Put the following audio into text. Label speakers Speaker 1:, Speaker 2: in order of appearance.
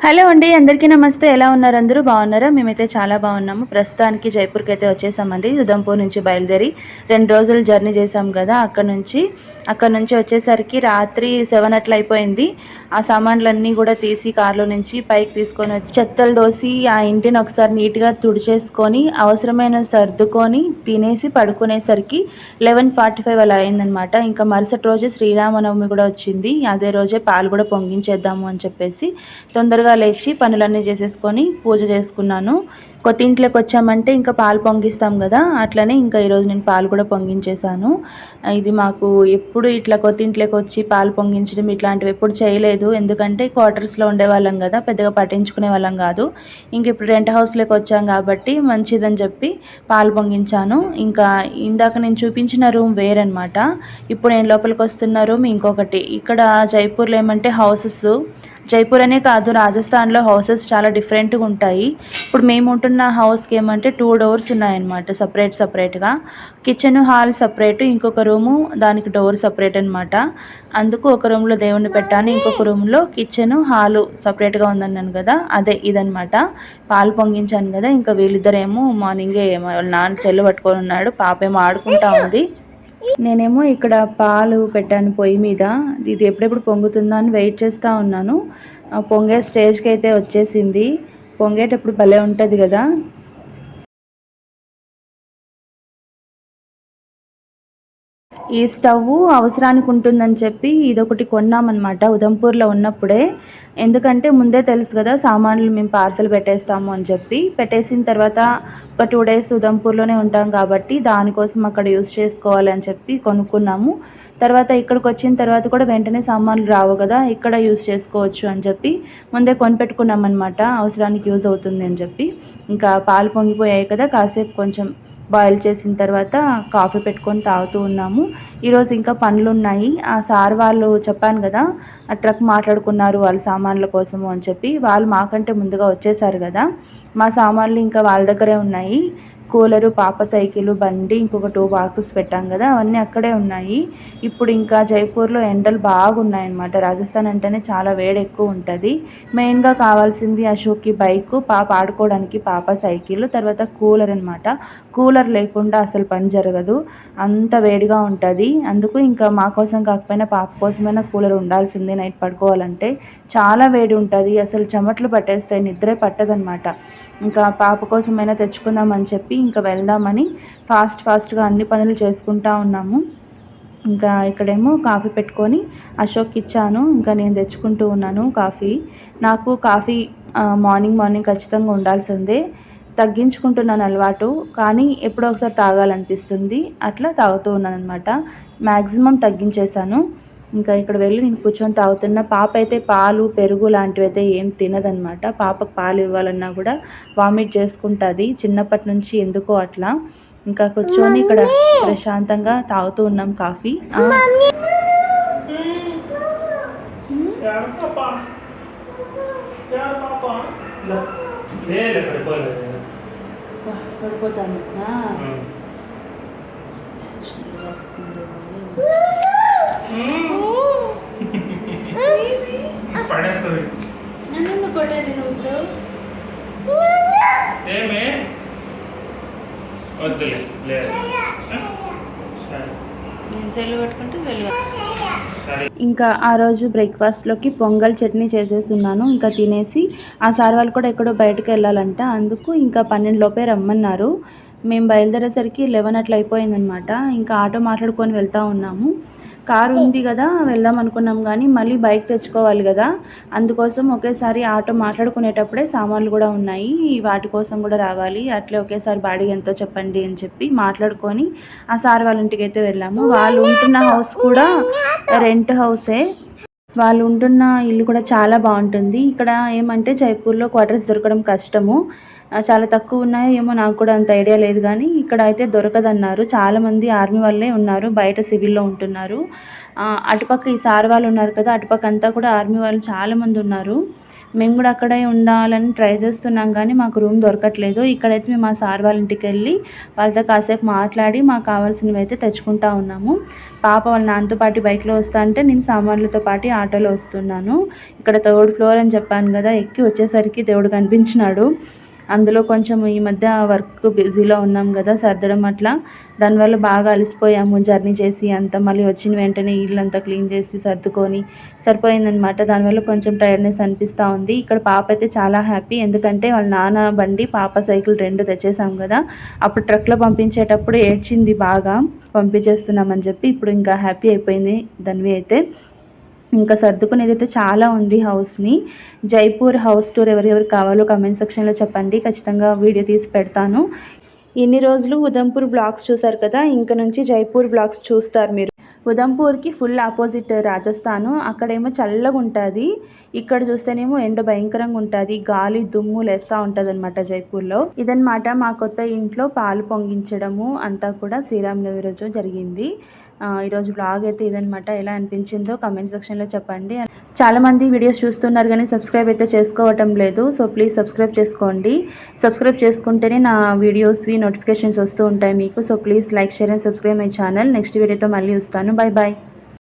Speaker 1: Hello అండి అందరికీ నమస్తే. ఎలా ఉన్నారు అందరూ? బాగున్నారా? మేమైతే చాలా బాగున్నాము. ప్రస్తుతానికి జైపూర్కి అయితే వచ్చేసామండి. ఉదంపూర్ నుంచి బయలుదేరి రెండు రోజులు జర్నీ చేసాం కదా అక్కడ నుంచి. అక్కడ నుంచి వచ్చేసరికి రాత్రి సెవెన్ అట్లా అయిపోయింది. ఆ సామాన్లన్నీ కూడా తీసి కార్లో నుంచి పైకి తీసుకొని వచ్చి చెత్తలు దోసి ఆ ఇంటిని ఒకసారి నీట్గా తుడిచేసుకొని అవసరమైన సర్దుకొని తినేసి పడుకునేసరికి లెవెన్ ఫార్టీ ఫైవ్ అలా అయిందనమాట ఇంకా మరుసటి రోజే శ్రీరామనవమి కూడా వచ్చింది. అదే రోజే పాలు కూడా పొంగించేద్దాము అని చెప్పేసి తొందరగా తొందరగా లేచి పనులన్నీ చేసేసుకొని పూజ చేసుకున్నాను. కొత్త ఇంట్లోకి వచ్చామంటే ఇంకా పాలు పొంగిస్తాం కదా అట్లనే ఇంకా ఈరోజు నేను పాలు కూడా పొంగించేశాను. ఇది మాకు ఎప్పుడు ఇట్లా కొత్త ఇంట్లోకి వచ్చి పాలు పొంగించడం ఇట్లాంటివి ఎప్పుడు చేయలేదు. ఎందుకంటే క్వార్టర్స్లో ఉండేవాళ్ళం కదా పెద్దగా పట్టించుకునే వాళ్ళం కాదు. ఇంక ఇప్పుడు రెంట్ హౌస్లోకి వచ్చాం కాబట్టి మంచిదని చెప్పి పాలు పొంగించాను. ఇంకా ఇందాక నేను చూపించిన రూమ్ వేరనమాట ఇప్పుడు నేను లోపలికి వస్తున్న రూమ్ ఇంకొకటి. ఇక్కడ జైపూర్లో ఏమంటే హౌసెస్ జైపూర్ అనే కాదు రాజస్థాన్లో హౌసెస్ చాలా డిఫరెంట్గా ఉంటాయి. ఇప్పుడు మేము ఉంటున్న హౌస్కి ఏమంటే టూ డోర్స్ ఉన్నాయన్నమాట సపరేట్ సపరేట్గా. కిచెన్ హాల్ సపరేట్ ఇంకొక రూము దానికి డోర్ సపరేట్ అనమాట అందుకు ఒక రూమ్లో దేవుణ్ణి పెట్టాను ఇంకొక రూమ్లో కిచెన్ హాలు సపరేట్గా ఉందన్నాను కదా అదే ఇదనమాట పాలు పొంగించాను కదా ఇంకా వీళ్ళిద్దరేమో మార్నింగే నాన్న సెల్ పట్టుకొని ఉన్నాడు పాప ఏమో ఆడుకుంటా ఉంది. నేనేమో ఇక్కడ పాలు పెట్టాను పొయ్యి మీద. ఇది ఎప్పుడెప్పుడు పొంగుతుందా అని వెయిట్ చేస్తూ ఉన్నాను. పొంగే స్టేజ్కి అయితే వచ్చేసింది. పొంగేటప్పుడు భలే ఉంటుంది కదా. ఈ స్టవ్ అవసరానికి ఉంటుందని చెప్పి ఇదొకటి కొన్నామన్నమాట ఉదంపూర్లో ఉన్నప్పుడే. ఎందుకంటే ముందే తెలుసు కదా సామాన్లు మేము పార్సల్ పెట్టేస్తాము అని చెప్పి. పెట్టేసిన తర్వాత ఒక టూ డేస్ ఉదంపూర్లోనే ఉంటాం కాబట్టి దానికోసం అక్కడ యూజ్ చేసుకోవాలని చెప్పి కొనుక్కున్నాము. తర్వాత ఇక్కడికి వచ్చిన తర్వాత కూడా వెంటనే సామాన్లు రావు కదా ఇక్కడ యూజ్ చేసుకోవచ్చు అని చెప్పి ముందే కొనిపెట్టుకున్నాం అనమాట అవసరానికి యూజ్ అవుతుంది అని చెప్పి. ఇంకా పాలు పొంగిపోయాయి కదా కాసేపు కొంచెం బాయిల్ చేసిన తర్వాత కాఫీ పెట్టుకొని తాగుతూ ఉన్నాము. ఈరోజు ఇంకా పనులు ఉన్నాయి ఆ సార్ వాళ్ళు చెప్పాను కదా ఆ ట్రక్ మాట్లాడుకున్నారు వాళ్ళ సామాన్ల కోసము అని చెప్పి. వాళ్ళు మాకంటే ముందుగా వచ్చేసారు కదా. మా సామాన్లు ఇంకా వాళ్ళ దగ్గరే ఉన్నాయి. కూలరు పాప సైకిల్ బండి ఇంకొక టూ బాక్సెస్ పెట్టాం కదా అవన్నీ అక్కడే ఉన్నాయి. ఇప్పుడు ఇంకా జైపూర్లో ఎండలు బాగున్నాయన్నమాట. రాజస్థాన్ అంటేనే చాలా వేడి ఎక్కువ ఉంటుంది. మెయిన్గా కావాల్సింది అశోక్కి బైక్ పాప ఆడుకోవడానికి పాప సైకిల్ తర్వాత కూలర్ అనమాట కూలర్ లేకుండా అసలు పని జరగదు. అంత వేడిగా ఉంటుంది. అందుకు ఇంకా మా కోసం కాకపోయినా పాప కోసమైనా కూలర్ ఉండాల్సిందే. నైట్ పడుకోవాలంటే చాలా వేడి ఉంటుంది. అసలు చెమట్లు పట్టేస్తాయి. నిద్రే పట్టదనమాట ఇంకా పాప కోసమైనా తెచ్చుకుందామని చెప్పి ఇంకా వెళ్దామని ఫాస్ట్ ఫాస్ట్గా అన్ని పనులు చేసుకుంటా ఉన్నాము. ఇంకా ఇక్కడేమో కాఫీ పెట్టుకొని అశోక్ ఇచ్చాను. ఇంకా నేను తెచ్చుకుంటూ ఉన్నాను కాఫీ. నాకు కాఫీ మార్నింగ్ మార్నింగ్ ఖచ్చితంగా ఉండాల్సిందే. తగ్గించుకుంటున్నాను అలవాటు కానీ ఎప్పుడో ఒకసారి తాగాలనిపిస్తుంది. అట్లా తాగుతూ ఉన్నాను అనమాట మ్యాక్సిమం తగ్గించేశాను. ఇంకా ఇక్కడ వెళ్ళి నేను కూర్చొని తాగుతున్న పాప అయితే పాలు పెరుగు లాంటివి అయితే ఏం తినదనమాట పాపకు పాలు ఇవ్వాలన్నా కూడా వామిట్ చేసుకుంటుంది. చిన్నప్పటి నుంచి ఎందుకో అట్లా. ఇంకా కూర్చొని ఇక్కడ ప్రశాంతంగా తాగుతూ ఉన్నాం కాఫీ. పడిపోతాను
Speaker 2: పడేస్తుంది.
Speaker 1: నన్ను ఎందుకు కొట్టేది నువ్వు
Speaker 2: ఏమే? వద్దులే లేదు. సరే.
Speaker 1: నేను సెల్ పట్టుకుంటే సెల్
Speaker 2: సరే.
Speaker 1: ఇంకా ఆ రోజు బ్రేక్ఫాస్ట్లోకి పొంగల్ చట్నీ చేసేసున్నాను. ఇంకా తినేసి ఆ సార్ వాళ్ళు కూడా ఎక్కడో బయటకు వెళ్ళాలంట. అందుకు ఇంకా పన్నెండులోపే రమ్మన్నారు. మేము బయలుదేరేసరికి లెవెన్ అట్లా అయిపోయిందనమాట ఇంకా ఆటో మాట్లాడుకొని వెళ్తూ ఉన్నాము. కారు ఉంది కదా వెళ్దాం అనుకున్నాం కానీ మళ్ళీ బైక్ తెచ్చుకోవాలి కదా. అందుకోసం ఒకేసారి ఆటో మాట్లాడుకునేటప్పుడే సామాన్లు కూడా ఉన్నాయి వాటి కోసం కూడా రావాలి. అట్లే ఒకేసారి బాడీ ఎంతో చెప్పండి అని చెప్పి మాట్లాడుకొని ఆ సార్ వాళ్ళ ఇంటికి అయితే వెళ్ళాము. వాళ్ళు ఉంటున్న హౌస్ కూడా రెంట్ హౌసే వాళ్ళు ఉంటున్న ఇల్లు కూడా చాలా బాగుంటుంది. ఇక్కడ ఏమంటే జైపూర్లో క్వార్టర్స్ దొరకడం కష్టము. చాలా తక్కువ ఉన్నాయో ఏమో నాకు కూడా అంత ఐడియా లేదు కానీ ఇక్కడ అయితే దొరకదన్నారు. చాలామంది ఆర్మీ వాళ్ళే ఉన్నారు బయట సివిల్లో ఉంటున్నారు. అటుపక్క ఈ సార్ వాళ్ళు ఉన్నారు కదా అటుపక్క అంతా కూడా ఆర్మీ వాళ్ళు చాలామంది ఉన్నారు. మేము కూడా అక్కడే ఉండాలని ట్రై చేస్తున్నాం కానీ మాకు రూమ్ దొరకట్లేదు. ఇక్కడైతే మేము మా సార్ వాళ్ళ ఇంటికి వెళ్ళి వాళ్ళతో కాసేపు మాట్లాడి మాకు కావాల్సినవి అయితే తెచ్చుకుంటా ఉన్నాము. పాప వాళ్ళ నాన్నతో పాటు బైక్లో వస్తా అంటే నేను సామాన్లతో పాటు ఆటోలో వస్తున్నాను. ఇక్కడ థర్డ్ ఫ్లోర్ అని చెప్పాను కదా ఎక్కి వచ్చేసరికి దేవుడు కనిపించినాడు. అందులో కొంచెం ఈ మధ్య వర్క్ బిజీలో ఉన్నాం కదా సర్దడం అట్లా. దానివల్ల బాగా అలసిపోయాము జర్నీ చేసి అంతా. మళ్ళీ వచ్చిన వెంటనే ఇల్లంతా క్లీన్ చేసి సర్దుకొని సరిపోయిందనమాట దానివల్ల కొంచెం టైర్డ్నెస్ అనిపిస్తూ ఉంది. ఇక్కడ పాప అయితే చాలా హ్యాపీ. ఎందుకంటే వాళ్ళ నాన్న బండి పాప సైకిల్ రెండు తెచ్చేసాం కదా. అప్పుడు ట్రక్లో పంపించేటప్పుడు ఏడ్చింది బాగా. పంపించేస్తున్నామని చెప్పి ఇప్పుడు ఇంకా హ్యాపీ అయిపోయింది. దానివి అయితే ఇంకా సర్దుకునేది అయితే చాలా ఉంది హౌస్ని. జైపూర్ హౌస్ టూర్ ఎవరెవరు కావాలో కమెంట్ సెక్షన్లో చెప్పండి. ఖచ్చితంగా వీడియో తీసి పెడతాను. ఇన్ని రోజులు ఉదంపూర్ బ్లాగ్స్ చూసారు కదా ఇంక నుంచి జైపూర్ బ్లాగ్స్ చూస్తారు మీరు. ఉదంపూర్కి ఫుల్ ఆపోజిట్ రాజస్థాను. అక్కడేమో చల్లగా ఉంటుంది. ఇక్కడ చూస్తేనేమో ఎండ భయంకరంగా ఉంటుంది. గాలి దుమ్ము లేస్తూ ఉంటుంది అనమాట జైపూర్లో. ఇదనమాట మా కొత్త ఇంట్లో పాలు పొంగించడము అంతా కూడా శ్రీరామనవమి రోజు జరిగింది. ఈరోజు బ్లాగ్ అయితే ఇదనమాట ఎలా అనిపించిందో కమెంట్ సెక్షన్లో చెప్పండి. చాలామంది వీడియోస్ చూస్తున్నారు కానీ సబ్స్క్రైబ్ అయితే చేసుకోవటం లేదు. సో ప్లీజ్ సబ్స్క్రైబ్ చేసుకోండి. సబ్స్క్రైబ్ చేసుకుంటేనే నా వీడియోస్వి నోటిఫికేషన్స్ వస్తూ ఉంటాయి మీకు. So please like share and subscribe my channel next వీడియోతో మళ్ళీ వస్తాను. Bye bye